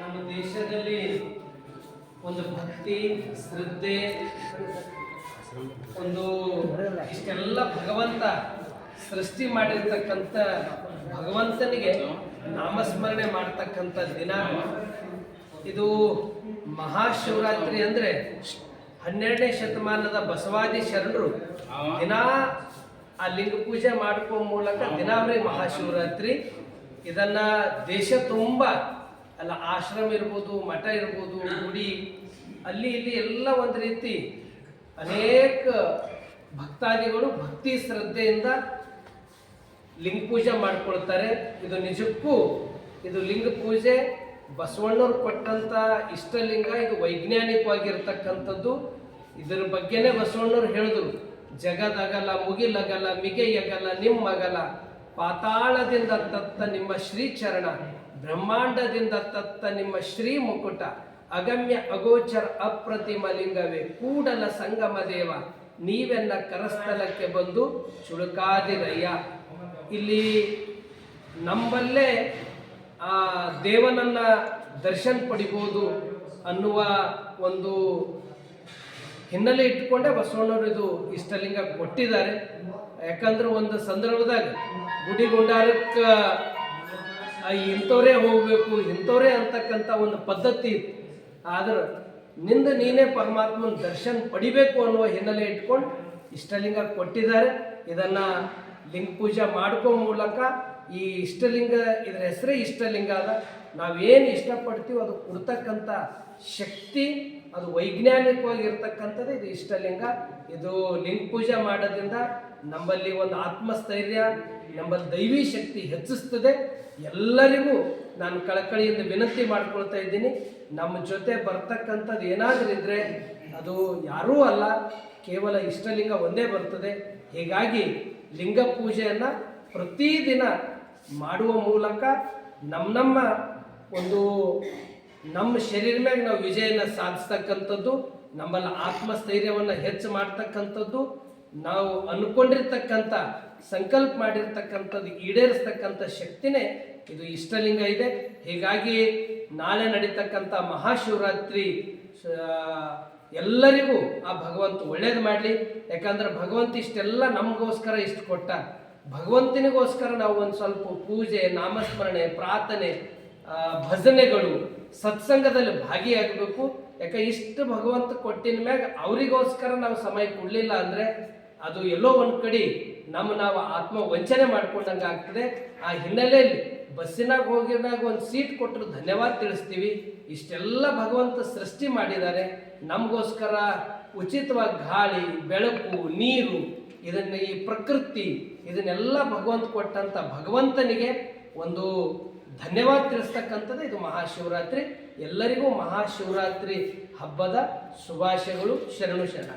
ನಮ್ಮ ದೇಶದಲ್ಲಿ ಒಂದು ಭಕ್ತಿ, ಶ್ರದ್ಧೆ, ಒಂದು ಇಷ್ಟೆಲ್ಲ ಭಗವಂತ ಸೃಷ್ಟಿ ಮಾಡಿರ್ತಕ್ಕಂಥ ಭಗವಂತನಿಗೆ ನಾಮಸ್ಮರಣೆ ಮಾಡ್ತಕ್ಕಂಥ ದಿನ. ಇದು ಮಹಾಶಿವರಾತ್ರಿ ಅಂದ್ರೆ ಹನ್ನೆರಡನೇ ಶತಮಾನದ ಬಸವಾದಿ ಶರಣರು ದಿನಾ ಆ ಲಿಂಗ ಪೂಜೆ ಮಾಡ್ಕೋ ಮೂಲಕ ದಿನಾವರಿ ಮಹಾಶಿವರಾತ್ರಿ. ಇದನ್ನ ದೇಶ ತುಂಬ ಅಲ್ಲ, ಆಶ್ರಮ ಇರ್ಬೋದು, ಮಠ ಇರ್ಬೋದು, ಗುಡಿ, ಅಲ್ಲಿ ಇಲ್ಲಿ ಎಲ್ಲ ಒಂದು ರೀತಿ ಅನೇಕ ಭಕ್ತಾದಿಗಳು ಭಕ್ತಿ ಶ್ರದ್ಧೆಯಿಂದ ಲಿಂಗ ಪೂಜೆ ಮಾಡ್ಕೊಳ್ತಾರೆ. ಇದು ನಿಜಕ್ಕೂ ಇದು ಲಿಂಗ ಪೂಜೆ ಬಸವಣ್ಣವ್ರು ಕೊಟ್ಟಂತ ಇಷ್ಟಲಿಂಗ, ಇದು ವೈಜ್ಞಾನಿಕವಾಗಿರ್ತಕ್ಕಂಥದ್ದು. ಇದರ ಬಗ್ಗೆನೇ ಬಸವಣ್ಣವ್ರು ಹೇಳಿದ್ರು, ಜಗದಾಗಲ್ಲ, ಮುಗಿಲಾಗಲ್ಲ, ಮಿಗೆಯಾಗಲ್ಲ ನಿಮ್ಮಗಲ ಪಾತಾಳದಿಂದ ತತ್ತ ನಿಮ್ಮ ಶ್ರೀಚರಣ, ಬ್ರಹ್ಮಾಂಡದಿಂದ ತತ್ತ ನಿಮ್ಮ ಶ್ರೀ ಮುಕುಟ, ಅಗಮ್ಯ ಅಗೋಚರ ಅಪ್ರತಿಮ ಲಿಂಗವೇ ಕೂಡಲ ಸಂಗಮ ದೇವ, ನೀವೆನ್ನ ಕರಸ್ಥಲಕ್ಕೆ ಬಂದು ಚುಳುಕಾದಿರಯ್ಯ. ಇಲ್ಲಿ ನಂಬಲ್ಲೇ ಆ ದೇವನನ್ನ ದರ್ಶನ ಪಡಿಬೋದು ಅನ್ನುವ ಒಂದು ಹಿನ್ನೆಲೆ ಇಟ್ಕೊಂಡೇ ಬಸವಣ್ಣವರು ಇದು ಇಷ್ಟಲಿಂಗ ಕೊಟ್ಟಿದ್ದಾರೆ. ಯಾಕಂದ್ರೆ ಒಂದು ಸಂದರ್ಭದಾಗ ಗುಡಿ ಗುಂಡಾರಕ್ಕೆ ಇಂಥವ್ರೇ ಹೋಗ್ಬೇಕು, ಇಂಥವ್ರೇ ಅಂತಕ್ಕಂಥ ಒಂದು ಪದ್ಧತಿ ಇತ್ತು. ಆದ್ರೆ ನಿಂದ ನೀನೇ ಪರಮಾತ್ಮನ ದರ್ಶನ ಪಡಿಬೇಕು ಅನ್ನುವ ಹಿನ್ನೆಲೆ ಇಟ್ಕೊಂಡು ಇಷ್ಟಲಿಂಗ ಕೊಟ್ಟಿದ್ದಾರೆ. ಇದನ್ನ ಲಿಂಗ ಪೂಜೆ ಮಾಡ್ಕೋ ಮೂಲಕ ಈ ಇಷ್ಟಲಿಂಗ, ಇದರ ಹೆಸರೇ ಇಷ್ಟಲಿಂಗ ಅದ ನಾವೇನು ಇಷ್ಟಪಡ್ತೀವೋ ಅದು ಕೊಡ್ತಕ್ಕಂಥ ಶಕ್ತಿ, ಅದು ವೈಜ್ಞಾನಿಕವಾಗಿರ್ತಕ್ಕಂಥದ್ದು ಇದು ಇಷ್ಟಲಿಂಗ. ಇದು ಲಿಂಗ ಪೂಜೆ ಮಾಡೋದ್ರಿಂದ ನಮ್ಮಲ್ಲಿ ಒಂದು ಆತ್ಮಸ್ಥೈರ್ಯ, ನಮ್ಮಲ್ಲಿ ದೈವಿ ಶಕ್ತಿ ಹೆಚ್ಚಿಸ್ತದೆ. ಎಲ್ಲರಿಗೂ ನಾನು ಕಳಕಳಿಯಿಂದ ವಿನಂತಿ ಮಾಡ್ಕೊಳ್ತಾ ಇದ್ದೀನಿ. ನಮ್ಮ ಜೊತೆ ಬರ್ತಕ್ಕಂಥದ್ದು ಏನಾದರೂ ಇದ್ರೆ ಅದು ಯಾರೂ ಅಲ್ಲ, ಕೇವಲ ಇಷ್ಟಲಿಂಗ ಒಂದೇ ಬರ್ತದೆ. ಹೀಗಾಗಿ ಲಿಂಗ ಪೂಜೆಯನ್ನು ಪ್ರತಿದಿನ ಮಾಡುವ ಮೂಲಕ ನಮ್ಮ ನಮ್ಮ ಒಂದು ನಮ್ಮ ಶರೀರ ಮೇಲೆ ನಾವು ವಿಜಯನ ಸಾಧಿಸ್ತಕ್ಕಂಥದ್ದು, ನಮ್ಮಲ್ಲಿ ಆತ್ಮಸ್ಥೈರ್ಯವನ್ನು ಹೆಚ್ಚು ಮಾಡ್ತಕ್ಕಂಥದ್ದು, ನಾವು ಅನ್ಕೊಂಡಿರ್ತಕ್ಕಂಥ, ಸಂಕಲ್ಪ ಮಾಡಿರ್ತಕ್ಕಂಥದ್ದು ಈಡೇರಿಸ್ತಕ್ಕಂಥ ಶಕ್ತಿನೇ ಇದು ಇಷ್ಟಲಿಂಗ ಇದೆ. ಹೀಗಾಗಿ ನಾಳೆ ನಡೀತಕ್ಕಂಥ ಮಹಾಶಿವರಾತ್ರಿ ಎಲ್ಲರಿಗೂ ಆ ಭಗವಂತ ಒಳ್ಳೇದು ಮಾಡಲಿ. ಯಾಕಂದ್ರೆ ಭಗವಂತ ಇಷ್ಟೆಲ್ಲ ನಮಗೋಸ್ಕರ ಇಷ್ಟು ಕೊಟ್ಟ ಭಗವಂತನಿಗೋಸ್ಕರ ನಾವು ಒಂದು ಸ್ವಲ್ಪ ಪೂಜೆ, ನಾಮಸ್ಮರಣೆ, ಪ್ರಾರ್ಥನೆ ಭಜನೆಗಳು ಸತ್ಸಂಗದಲ್ಲಿ ಭಾಗಿಯಾಗಬೇಕು. ಯಾಕೆ ಇಷ್ಟು ಭಗವಂತ ಕೊಟ್ಟಿನ ಮ್ಯಾಗ ಅವರಿಗೋಸ್ಕರ ನಾವು ಸಮಯ ಕೊಡಲಿಲ್ಲ ಅಂದರೆ ಅದು ಎಲ್ಲೋ ಒಂದು ಕಡೆ ನಮ್ಮ ನಾವು ಆತ್ಮ ವಂಚನೆ ಮಾಡ್ಕೊಂಡಂಗೆ ಆಗ್ತದೆ. ಆ ಹಿನ್ನೆಲೆಯಲ್ಲಿ ಬಸ್ಸಿನಾಗ ಹೋಗಿದಾಗ ಒಂದು ಸೀಟ್ ಕೊಟ್ಟರು ಧನ್ಯವಾದ ತಿಳಿಸ್ತೀವಿ. ಇಷ್ಟೆಲ್ಲ ಭಗವಂತ ಸೃಷ್ಟಿ ಮಾಡಿದ್ದಾರೆ. ನಮಗೋಸ್ಕರ ಉಚಿತವಾಗಿ ಗಾಳಿ, ಬೆಳಕು, ನೀರು ಇದನ್ನ ಈ ಪ್ರಕೃತಿ, ಇದನ್ನೆಲ್ಲ ಭಗವಂತ ಕೊಟ್ಟಂತ ಭಗವಂತನಿಗೆ ಒಂದು ಧನ್ಯವಾದ ತಿಳಿಸ್ತಕ್ಕಂಥದ್ದು ಇದು ಮಹಾಶಿವರಾತ್ರಿ. ಎಲ್ಲರಿಗೂ ಮಹಾಶಿವರಾತ್ರಿ ಹಬ್ಬದ ಶುಭಾಶಯಗಳು. ಶರಣು ಶರಣ